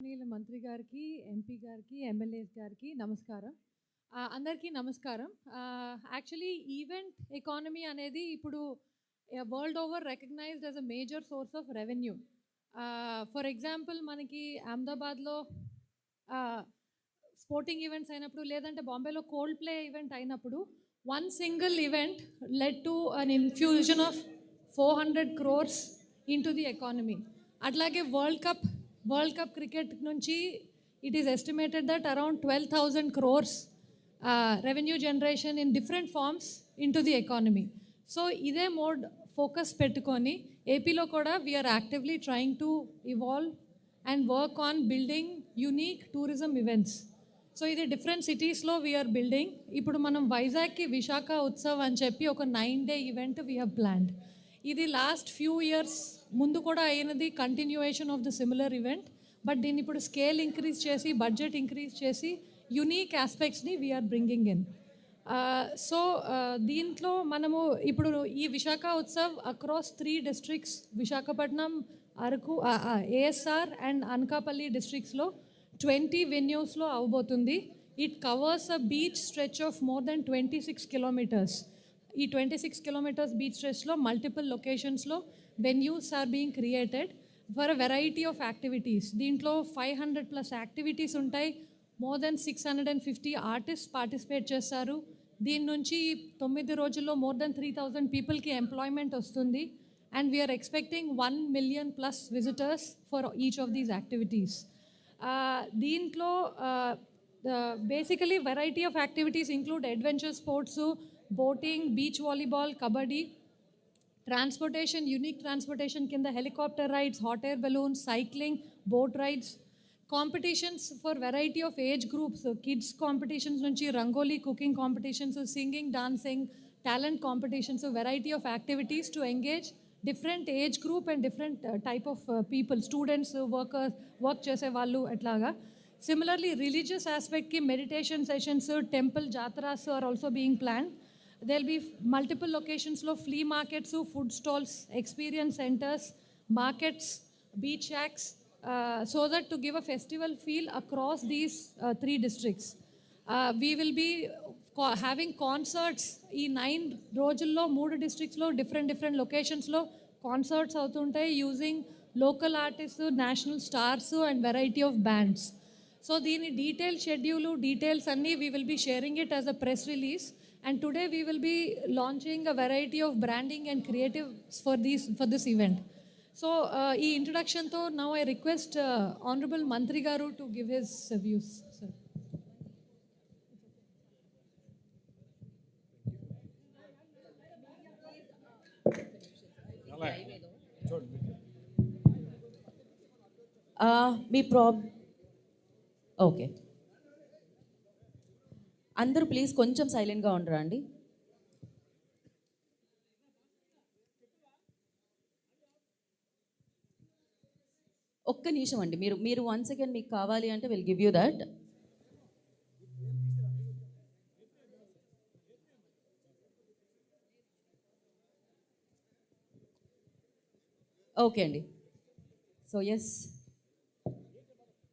నీళ్ళ మంత్రి గారికి ఎంపీ గారికి ఎమ్మెల్యే గారికి నమస్కారం. అందరికీ నమస్కారం. యాక్చువల్లీ ఈవెంట్ ఎకానమీ అనేది ఇప్పుడు world over recognized as a major source of revenue for example మనకి అహ్మదాబాద్లో స్పోర్టింగ్ ఈవెంట్స్ అయినప్పుడు లేదంటే బాంబేలో కోల్డ్ ప్లే ఈవెంట్ అయినప్పుడు one single event led to an infusion of four hundred crores into the economy అట్లాగే world cup world cup cricket నుంచి it is estimated that around twelve thousand crores revenue generation in different forms into the economy so ఇదే mode focus పెట్టుకొని ఏపీలో కూడా we are actively trying to evolve and work on building unique tourism events so ఇది different సిటీస్లో we are building ఇప్పుడు మనం వైజాగ్కి విశాఖ ఉత్సవ్ అని చెప్పి ఒక nine day event we have planned ఇది లాస్ట్ ఫ్యూ ఇయర్స్ ముందు కూడా అయినది continuation of the similar event but దీన్ని ఇప్పుడు స్కేల్ ఇంక్రీజ్ చేసి బడ్జెట్ ఇంక్రీజ్ చేసి unique ఆస్పెక్ట్స్ని we are bringing in so దీంట్లో మనము ఇప్పుడు ఈ Visakha Utsav across three districts Visakhapatnam Araku ASR and Anakapalli డిస్ట్రిక్ట్స్లో twenty వెన్యూస్లో అవబోతుంది. It covers a beach stretch of more than twenty six kilometres ఈ twenty six kilometres beach స్ట్రెచ్లో multiple లొకేషన్స్లో venues are being created for a variety of activities దీంట్లో five hundred plus activities ఉంటాయి. More than six hundred and fifty artist participate చేస్తారు. దీని నుంచి తొమ్మిది రోజుల్లో more than three thousand పీపుల్కి ఎంప్లాయ్మెంట్ వస్తుంది. And we are expecting one million plus visitors for each of these activities దీంట్లో basically variety of activities include adventure sports boating beach volleyball kabaddi transportation unique transportation కింద helicopter rides hot air balloons cycling boat rides competitions for variety of age groups kids competitions నుంచి rangoli cooking competitions singing dancing talent competitions variety of activities to engage different age group and different type of people students workers work చేసే వాళ్ళు ఎట్లాగా similarly religious ఆస్పెక్ట్కి meditation sessions temple jatharas are also being plan there'll be multiple locations లో flea markets food stalls experience centers markets beach shacks uh, so that to give a festival feel across these uh, three districts uh, we will be co- having concerts ఈ nine రోజుల్లో మూడు డిస్ట్రిక్ట్స్లో different different లొకేషన్స్లో concerts అవుతుంటాయి using local artist national stars and variety of bands So దీని detail schedule details అన్నీ we will be sharing it as a press release and today we will be launching a variety of branding and creative for these for this event so ఈ ఇంట్రడక్షన్తో now I request honourable మంత్రి గారు to give his views sir ఆ, మీ ప్రాబ్ okay. అందరూ please కొంచెం సైలెంట్గా ఉండరా అండి? ఒక్క నిమిషం అండి. మీరు మీరు వన్ సెకండ్ మీకు కావాలి అంటే will give you that. Okay అండి. So yes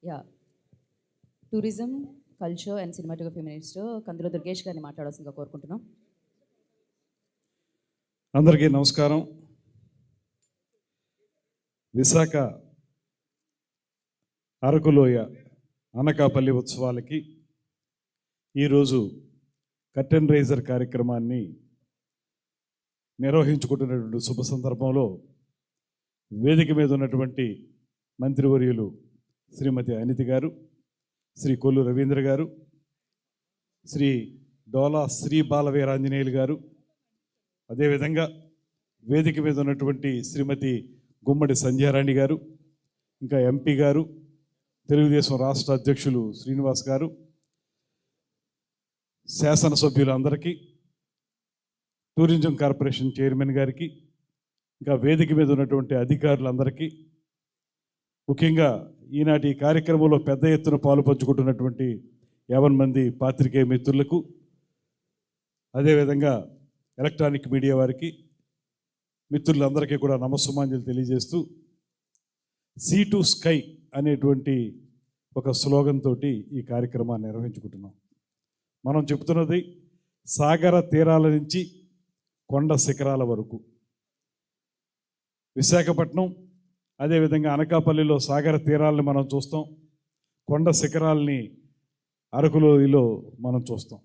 yeah tourism culture and cinematography minister Kandula Durgesh గారిని మాట్లాడాల్సిందిగా కోరుకుంటున్నాం. అందరికీ నమస్కారం. విశాఖ అరకులోయ అనకాపల్లి ఉత్సవాలకి ఈరోజు కర్టెన్ రైజర్ కార్యక్రమాన్ని నిర్వహించుకుంటున్నటువంటి శుభ సందర్భంలో వేదిక మీద ఉన్నటువంటి మంత్రివర్యులు శ్రీమతి అనితి గారు శ్రీ కొల్లు రవీంద్ర గారు శ్రీ డోలా శ్రీ బాలవీరాంజనేయులు గారు అదేవిధంగా వేదిక మీద ఉన్నటువంటి శ్రీమతి గుమ్మడి సంధ్యారాణి గారు ఇంకా ఎంపీ గారు తెలుగుదేశం రాష్ట్ర అధ్యక్షులు శ్రీనివాస్ గారు శాసనసభ్యులందరికీ టూరిజం కార్పొరేషన్ చైర్మన్ గారికి ఇంకా వేదిక మీద ఉన్నటువంటి అధికారులందరికీ ముఖ్యంగా ఈనాటి కార్యక్రమంలో పెద్ద ఎత్తున పాలు పంచుకుంటున్నటువంటి యావన్ మంది పాత్రికేయ మిత్రులకు అదేవిధంగా ఎలక్ట్రానిక్ మీడియా వారికి మిత్రులందరికీ కూడా నమస్సుమాంజలు తెలియజేస్తూ సీ టు స్కై అనేటువంటి ఒక స్లోగన్ తోటి ఈ కార్యక్రమాన్ని నిర్వహించుకుంటున్నాం. మనం చెప్తున్నది సాగర తీరాల నుంచి కొండ శిఖరాల వరకు. విశాఖపట్నం అదేవిధంగా అనకాపల్లిలో సాగర తీరాలని మనం చూస్తాం. కొండ శిఖరాలని అరకులోయలో మనం చూస్తాం.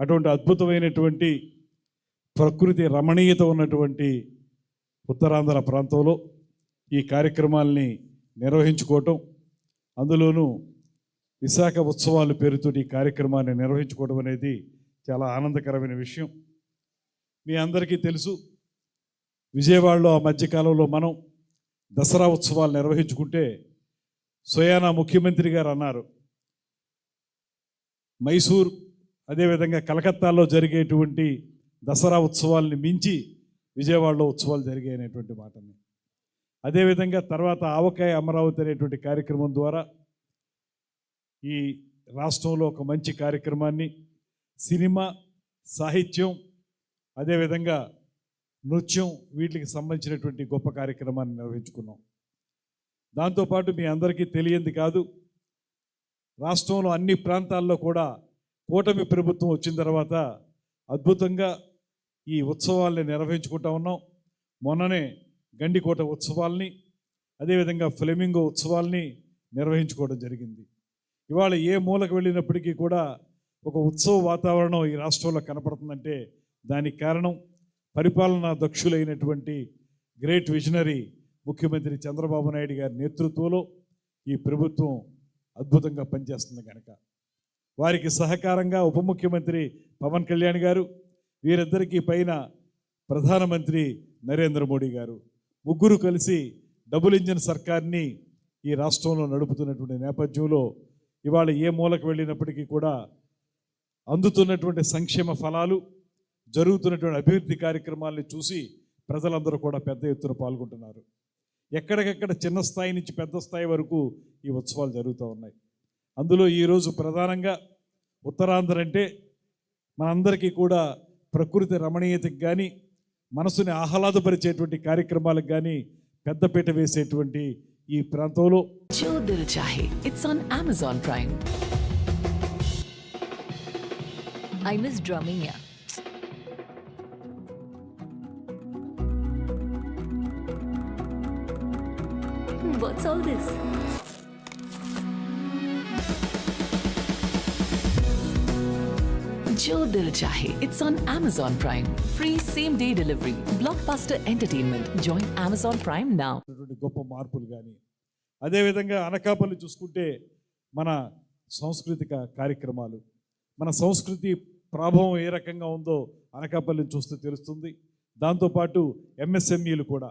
అటువంటి అద్భుతమైనటువంటి ప్రకృతి రమణీయత ఉన్నటువంటి ఉత్తరాంధ్ర ప్రాంతంలో ఈ కార్యక్రమాల్ని నిర్వహించుకోవటం అందులోనూ విశాఖ ఉత్సవాలు పేరుతో ఈ కార్యక్రమాన్ని నిర్వహించుకోవడం అనేది చాలా ఆనందకరమైన విషయం. మీ అందరికీ తెలుసు విజయవాడలో ఆ మధ్యకాలంలో మనం దసరా ఉత్సవాలు నిర్వహించుకుంటే సోయానా ముఖ్యమంత్రి గారు అన్నారు. మైసూర్ అదేవిధంగా కలకత్తాలో జరిగేటువంటి దసరా ఉత్సవాల్ని మించి విజయవాడలో ఉత్సవాలు జరిగాయనేటువంటి మాటని. అదేవిధంగా తర్వాత ఆవకాయ అమరావతి అనేటువంటి కార్యక్రమం ద్వారా ఈ రాష్ట్రంలో ఒక మంచి కార్యక్రమాన్ని సినిమా సాహిత్యం అదేవిధంగా నృత్యం వీటికి సంబంధించినటువంటి గొప్ప కార్యక్రమాన్ని నిర్వహించుకున్నాం. దాంతోపాటు మీ అందరికీ తెలియంది కాదు రాష్ట్రంలో అన్ని ప్రాంతాల్లో కూడా కూటమి ప్రభుత్వం వచ్చిన తర్వాత అద్భుతంగా ఈ ఉత్సవాల్ని నిర్వహించుకుంటా ఉన్నాం. మొన్ననే గండికోట ఉత్సవాల్ని అదేవిధంగా ఫ్లెమింగో ఉత్సవాల్ని నిర్వహించుకోవడం జరిగింది. ఇవాళ ఏ మూలకు వెళ్ళినప్పటికీ కూడా ఒక ఉత్సవ వాతావరణం ఈ రాష్ట్రంలో కనపడుతుందంటే దానికి కారణం పరిపాలనా దక్షులైనటువంటి గ్రేట్ విజనరీ ముఖ్యమంత్రి చంద్రబాబు నాయుడు గారి నేతృత్వంలో ఈ ప్రభుత్వం అద్భుతంగా పనిచేస్తుంది కనుక వారికి సహకారంగా ఉప ముఖ్యమంత్రి పవన్ కళ్యాణ్ గారు వీరిద్దరికీ పైన ప్రధానమంత్రి నరేంద్ర మోడీ గారు ముగ్గురు కలిసి డబుల్ ఇంజిన్ సర్కార్ని ఈ రాష్ట్రంలో నడుపుతున్నటువంటి నేపథ్యంలో ఇవాళ ఏ మూలకు వెళ్ళినప్పటికీ కూడా అందుతున్నటువంటి సంక్షేమ ఫలాలు జరుగుతున్నటువంటి అభివృద్ధి కార్యక్రమాల్ని చూసి ప్రజలందరూ కూడా పెద్ద ఎత్తున పాల్గొంటున్నారు. ఎక్కడికెక్కడ చిన్న స్థాయి నుంచి పెద్ద స్థాయి వరకు ఈ ఉత్సవాలు జరుగుతూ ఉన్నాయి. అందులో ఈరోజు ప్రధానంగా ఉత్తరాంధ్ర అంటే మనందరికీ కూడా ప్రకృతి రమణీయతకి కానీ మనసుని ఆహ్లాదపరిచేటువంటి కార్యక్రమాలకు కానీ పెద్దపీట వేసేటువంటి ఈ ప్రాంతంలో What's all this? Jo Dil Chahe. It's on Amazon Prime. Free same day delivery. Blockbuster Entertainment. Join Amazon Prime now. గొప్ప మార్పులు కానీ అదేవిధంగా అనకాపల్లి చూసుకుంటే మన సాంస్కృతిక కార్యక్రమాలు మన సంస్కృతి ప్రాభవం ఏ రకంగా ఉందో అనకాపల్లిని చూస్తే తెలుస్తుంది దాంతోపాటు ఎంఎస్ఎంఈలు కూడా